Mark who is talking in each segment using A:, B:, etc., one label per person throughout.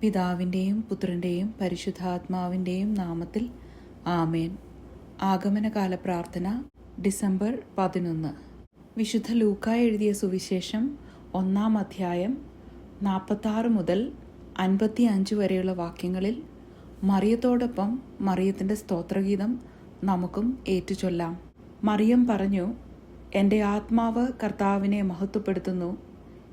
A: പിതാവിന്റെയും പുത്രന്റെയും പരിശുദ്ധാത്മാവിന്റെയും നാമത്തിൽ ആമേൻ. ആഗമനകാല പ്രാർത്ഥന ഡിസംബർ പതിനൊന്ന്. വിശുദ്ധ ലൂക്ക എഴുതിയ സുവിശേഷം ഒന്നാം അധ്യായം നാൽപ്പത്താറ് മുതൽ അൻപത്തി അഞ്ച് വരെയുള്ള വാക്യങ്ങളിൽ മറിയത്തോടൊപ്പം മറിയത്തിന്റെ സ്തോത്രഗീതം നമുക്കും ഏറ്റുചൊല്ലാം. മറിയം പറഞ്ഞു എന്റെ ആത്മാവ് കർത്താവിനെ മഹത്വപ്പെടുത്തുന്നു.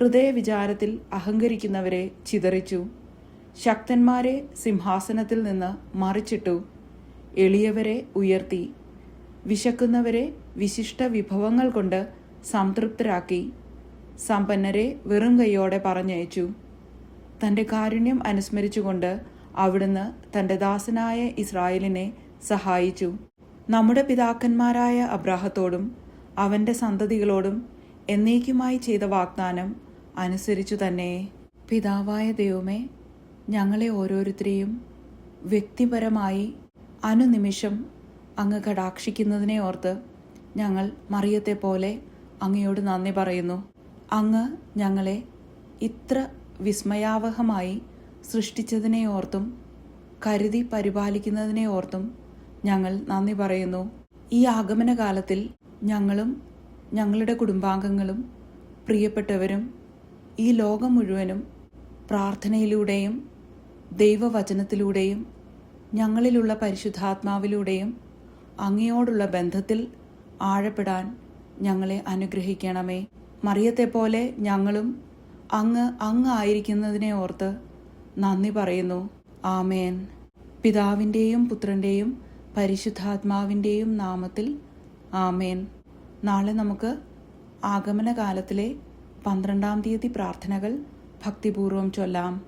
A: ഹൃദയവിചാരത്തിൽ അഹങ്കരിക്കുന്നവരെ ചിതറിച്ചു. ശക്തന്മാരെ സിംഹാസനത്തിൽ നിന്ന് മറിച്ചിട്ടു. എളിയവരെ ഉയർത്തി. വിശക്കുന്നവരെ വിശിഷ്ട വിഭവങ്ങൾ കൊണ്ട് സംതൃപ്തരാക്കി. സമ്പന്നരെ വെറും കൈയോടെ പറഞ്ഞയച്ചു. തന്റെ കാരുണ്യം അനുസ്മരിച്ചുകൊണ്ട് അവിടുന്ന് തന്റെ ദാസനായ ഇസ്രായേലിനെ സഹായിച്ചു. നമ്മുടെ പിതാക്കന്മാരായ അബ്രാഹത്തോടും അവന്റെ സന്തതികളോടും എന്നേക്കുമായി ചെയ്ത വാഗ്ദാനം അനുസരിച്ചു തന്നെ. പിതാവായ ദൈവമേ ഞങ്ങളെ ഓരോരുത്തരെയും വ്യക്തിപരമായി അനുനിമിഷം അങ്ങ് കടാക്ഷിക്കുന്നതിനെ ഓർത്ത് ഞങ്ങൾ മറിയത്തെ പോലെ അങ്ങയോട് നന്ദി പറയുന്നു. അങ്ങ് ഞങ്ങളെ ഇത്ര വിസ്മയാവഹമായി സൃഷ്ടിച്ചതിനെ ഓർത്തും കരുതി പരിപാലിക്കുന്നതിനെ ഓർത്തും ഞങ്ങൾ നന്ദി പറയുന്നു. ഈ ആഗമന കാലത്തിൽ ഞങ്ങളും ഞങ്ങളുടെ കുടുംബാംഗങ്ങളും പ്രിയപ്പെട്ടവരും ഈ ലോകം മുഴുവനും പ്രാർത്ഥനയിലൂടെയും ദൈവവചനത്തിലൂടെയും ഞങ്ങളിലുള്ള പരിശുദ്ധാത്മാവിലൂടെയും അങ്ങയോടുള്ള ബന്ധത്തിൽ ആഴപ്പെടാൻ ഞങ്ങളെ അനുഗ്രഹിക്കണമേ. മറിയത്തെപ്പോലെ ഞങ്ങളും അങ്ങ് അങ്ങ് ആയിരിക്കുന്നതിനെ ഓർത്ത് നന്ദി പറയുന്നു. ആമേൻ. പിതാവിന്റെയും പുത്രന്റെയും പരിശുദ്ധാത്മാവിന്റെയും നാമത്തിൽ ആമേൻ. നാളെ നമുക്ക് ആഗമനകാലത്തിലെ പന്ത്രണ്ടാം തീയതി പ്രാർത്ഥനകൾ ഭക്തിപൂർവം ചൊല്ലാം.